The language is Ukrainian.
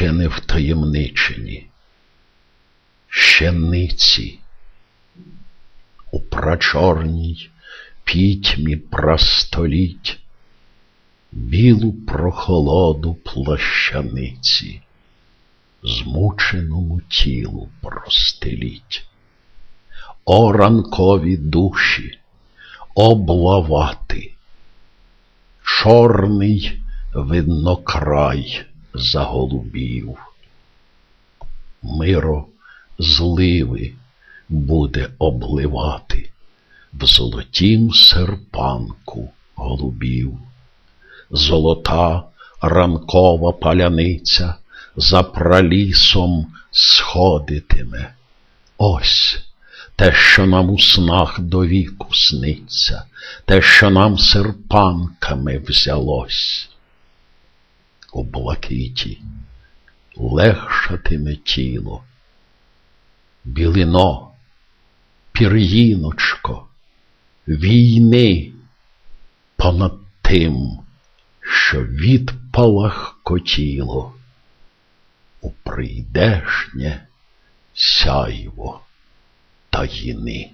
ще не втаємничені, щениці у прачорній пітьмі простоліть, білу прохолоду плащаниці, змученому тілу простеліть. О ранкові душі, облавати, чорний видно край заголубів. Миро зливи буде обливати в золотім серпанку голубів. Золота ранкова паляниця за пралісом сходитиме. Ось те, що нам у снах до віку сниться, те, що нам серпанками взялось. У блакиті легшатиме тіло, білино, пір'їночко, війни понад тим, що відпалахкотіло у прийдешнє сяйво таїни.